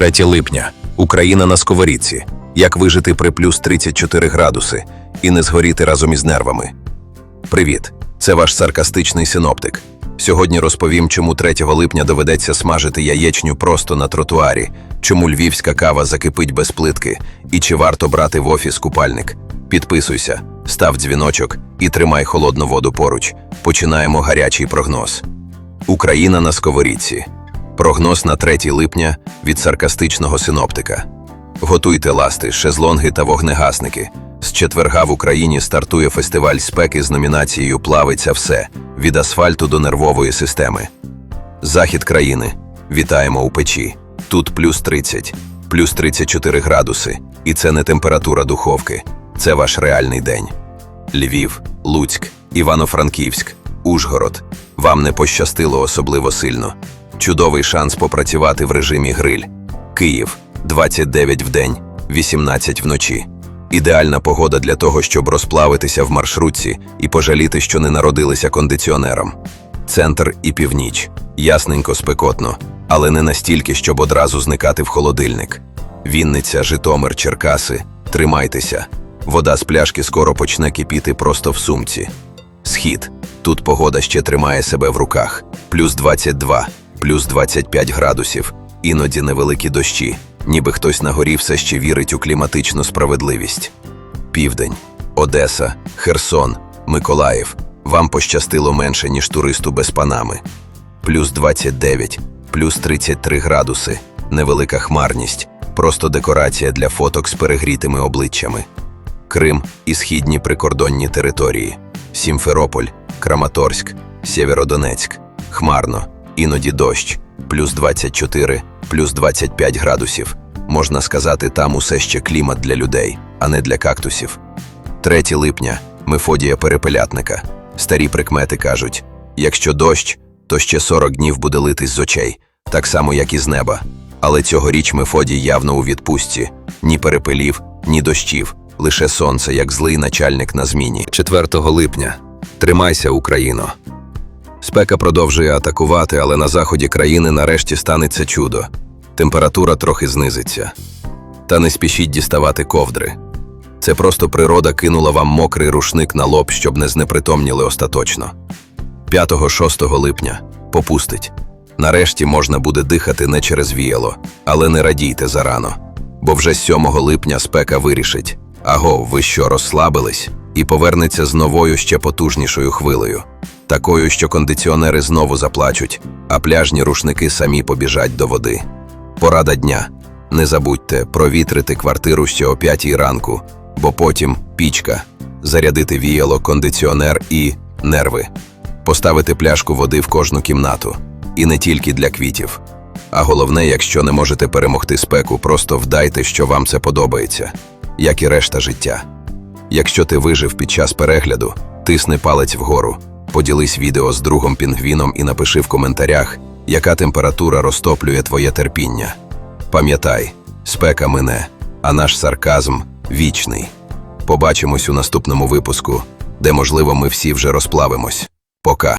3 липня. Україна на сковорідці. Як вижити при плюс 34 градуси і не згоріти разом із нервами. Привіт! Це ваш саркастичний синоптик. Сьогодні розповім, чому 3 липня доведеться смажити яєчню просто на тротуарі, чому львівська кава закипить без плитки і чи варто брати в офіс купальник. Підписуйся, став дзвіночок і тримай холодну воду поруч. Починаємо гарячий прогноз. Україна на сковорідці. Прогноз на 3 липня від саркастичного синоптика. Готуйте ласти, шезлонги та вогнегасники. З четверга в Україні стартує фестиваль спеки з номінацією Плавиться все від асфальту до нервової системи. Захід країни. Вітаємо у печі. Тут плюс 30, плюс 34 градуси. І це не температура духовки, це ваш реальний день. Львів, Луцьк, Івано-Франківськ, Ужгород. Вам не пощастило особливо сильно. Чудовий шанс попрацювати в режимі гриль. Київ 29 в день, 18 вночі. Ідеальна погода для того, щоб розплавитися в маршрутці і пожаліти, що не народилися кондиціонером. Центр і північ. Ясненько спекотно, але не настільки, щоб одразу зникати в холодильник. Вінниця, Житомир, Черкаси. Тримайтеся. Вода з пляшки скоро почне кипіти просто в сумці. Схід. Тут погода ще тримає себе в руках. Плюс 22, плюс 25 градусів. Іноді невеликі дощі, ніби хтось на горі все ще вірить у кліматичну справедливість. Південь, Одеса, Херсон, Миколаїв. Вам пощастило менше, ніж туристу без панами. Плюс 29, плюс 33 градуси, невелика хмарність, просто декорація для фоток з перегрітими обличчями. Крим і східні прикордонні території, Сімферополь, Краматорськ, Сєвєродонецьк, Хмарно, іноді дощ, плюс 24, плюс 25 градусів. Можна сказати, там усе ще клімат для людей, а не для кактусів. 3 липня Мефодія Перепелятника. Старі прикмети кажуть: якщо дощ, то ще 40 днів буде литись з очей, так само, як і з неба. Але цьогоріч Мефодій явно у відпустці ні перепелів, ні дощів, лише сонце, як злий начальник на зміні. 4 липня. Тримайся, Україно. Спека продовжує атакувати, але на заході країни нарешті станеться чудо. Температура трохи знизиться. Та не спішіть діставати ковдри. Це просто природа кинула вам мокрий рушник на лоб, щоб не знепритомніли остаточно. 5-6 липня попустить. Нарешті можна буде дихати не через віяло, але не радійте зарано. Бо вже 7 липня спека вирішить: аго, ви що розслабились? І повернеться з новою ще потужнішою хвилею, такою, що кондиціонери знову заплачуть, а пляжні рушники самі побіжать до води. Порада дня. Не забудьте провітрити квартиру ще о 5 ранку, бо потім пічка, зарядити віяло, кондиціонер і нерви, поставити пляшку води в кожну кімнату. І не тільки для квітів. А головне, якщо не можете перемогти спеку, просто вдайте, що вам це подобається, як і решта життя. Якщо ти вижив під час перегляду, тисни палець вгору, поділись відео з другом пінгвіном і напиши в коментарях, яка температура розтоплює твоє терпіння. Пам'ятай, спека мине, а наш сарказм вічний. Побачимось у наступному випуску, де, можливо, ми всі вже розплавимось. Пока.